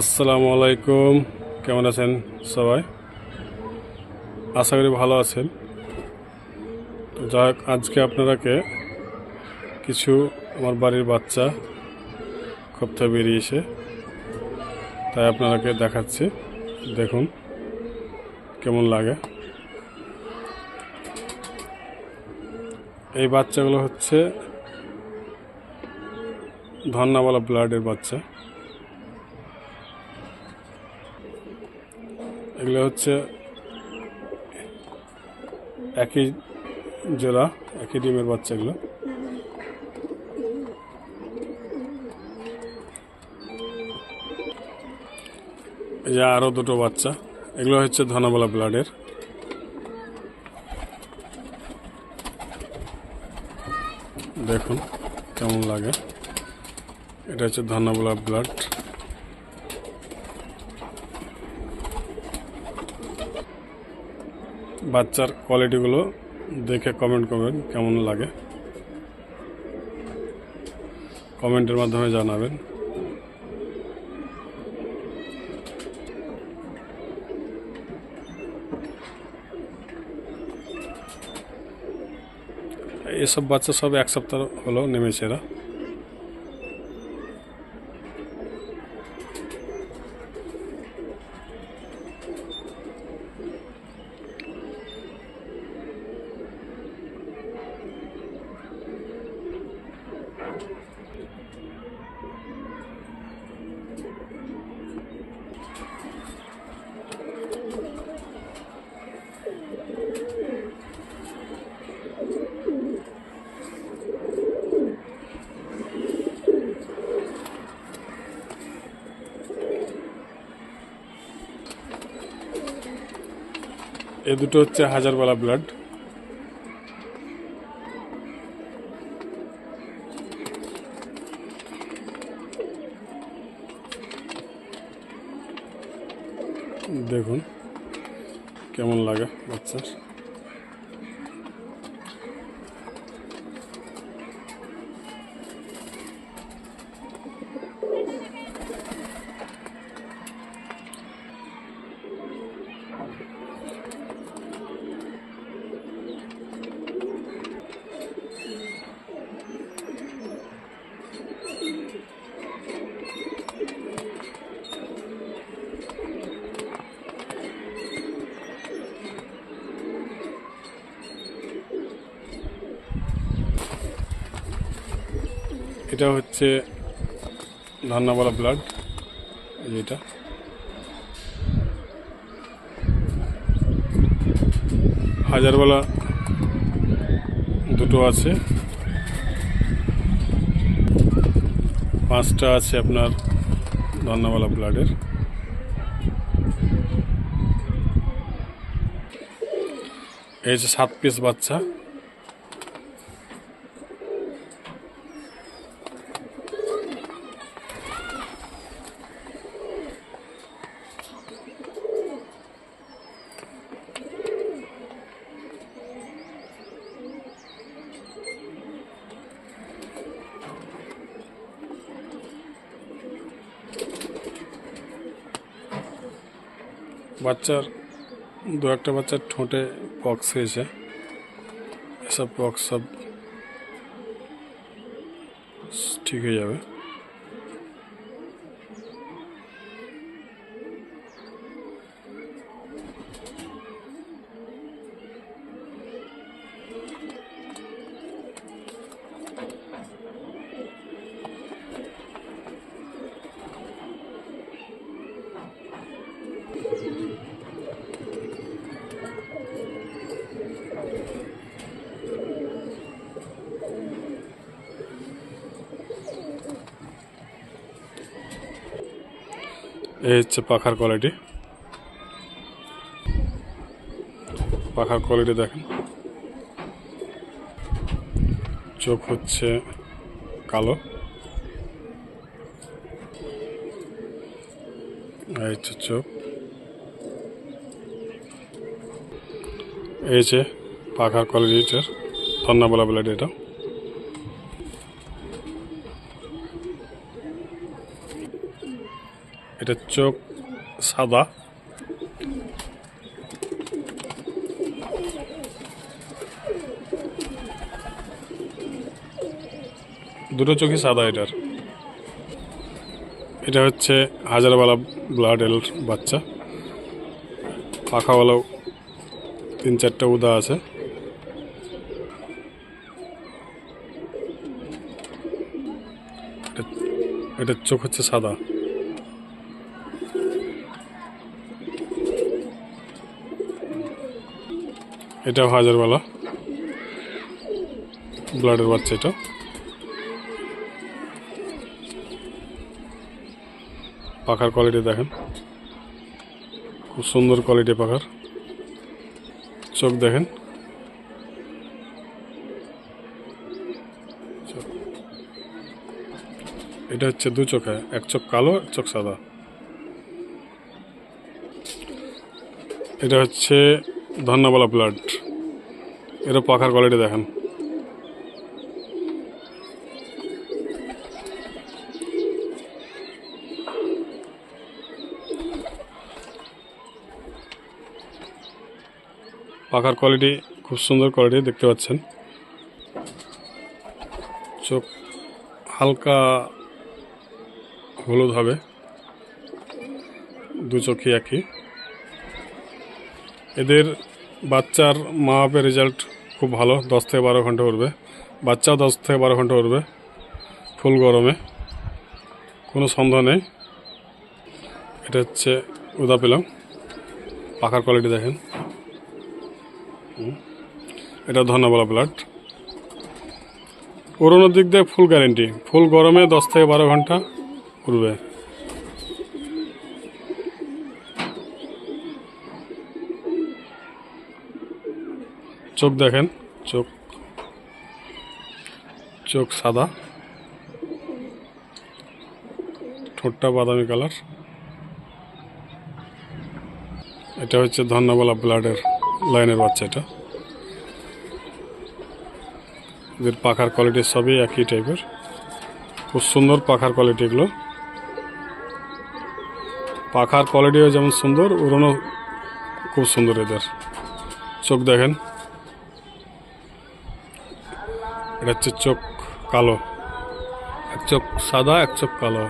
আসসালামু আলাইকুম। কেমন আছেন সবাই? আশা করি ভালো আছেন। তো যাই হোক, আজকে আপনারাকে কিছু আমার বাড়ির বাচ্চা খপ্তা বেরিয়েছে। তাই আপনারাকে দেখাচ্ছি। দেখুন, কেমন লাগে। এই বাচ্চাগুলো হচ্ছে ধন্নাওয়ালা ব্লাডের বাচ্চা। এগুলো হচ্ছে একই জোড়া, একই ডিমের বাচ্চাগুলো এই যে আরও দুটো বাচ্চা। এগুলো হচ্ছে ধনাবলা ব্লাডের। দেখুন কেমন লাগে। এটা হচ্ছে ধনাবলা ব্লাড। বাচ্চার কোয়ালিটিগুলো দেখে কমেন্ট করবেন কেমন লাগে কমেন্টের মাধ্যমে জানাবেন এসব বাচ্চা সব এক সপ্তাহ হলো নেমেছে এরা এ দুটো হচ্ছে হাজারবালা ব্লাড দেখুন। কেমন লাগে বাচ্চার? এটা হচ্ছে ধন্নাবালা ব্লাড এটা। হাজারবালা দুটো আছে। পাঁচটা আছে আপনার ধন্নাবালা ব্লাডের। এই হচ্ছে সাত পিস বাচ্চা। বাচ্চার দু একটা বাচ্চার ঠোঁটে পক্স হয়েছে এসব পক্স সব ঠিক হয়ে যাবে এই হচ্ছে পাখার কোয়ালিটি পাখার কোয়ালিটি দেখেন। চোখ হচ্ছে কালো। এই হচ্ছে চোখ। এই যে পাখার কোয়ালিটিটার ধন্যবাদ এটা। এটা চোখ সাদা। দুটো চোখই সাদা এটার। এটা হচ্ছে হাজারওয়ালা ব্লাড এল বাচ্চা। পাখাওয়ালাও তিন চারটা উদা আছে। এটা- এটার চোখ হচ্ছে সাদা। এটাও হাজারবালা ব্লাডের বাচ্চা এটা। পাখার কোয়ালিটি দেখেন। খুব সুন্দর কোয়ালিটি পাখার। চোখ দেখেন। এটা হচ্ছে দু চোখে, এক চোখ কালো, এক চোখ সাদা। এটা হচ্ছে ধন্যবালা ব্লাড এরও পাখার কোয়ালিটি দেখেন। পাখার কোয়ালিটি খুব সুন্দর কোয়ালিটি দেখতে পাচ্ছেন। চোখ হালকা হলুদ হবে। দু চোখই একই। এদের বাচ্চার মা বাপের রেজাল্ট খুব ভালো, দশ থেকে বারো ঘণ্টা উঠবে। বাচ্চাও দশ থেকে বারো ঘণ্টা উঠবে, ফুল গরমে। কোনো সন্দেহ নেই। এটা হচ্ছে উদা পেলাম। পাখার কোয়ালিটি দেখেন। এটা ধন্যবাদ ব্লাড পুরোনো দিক দিয়ে ফুল গ্যারেন্টি ফুল গরমে দশ থেকে বারো ঘণ্টা উঠবে। চোখ দেখেন, চোখ চোখ সাদা, ঠোঁটটা বাদামি কালার। এটা হচ্ছে ধন্যবালা ব্লাডের লাইনের বাচ্চা এটা। এদের পাখার কোয়ালিটি সবই একই টাইপের খুব সুন্দর পাখার কোয়ালিটি এগুলো। পাখার কোয়ালিটিও যেমন সুন্দর উড়নো খুব সুন্দর এদের। চোখ দেখেন। এটা হচ্ছে চোখ কালো। এক চোখ সাদা এক চোখ কালো।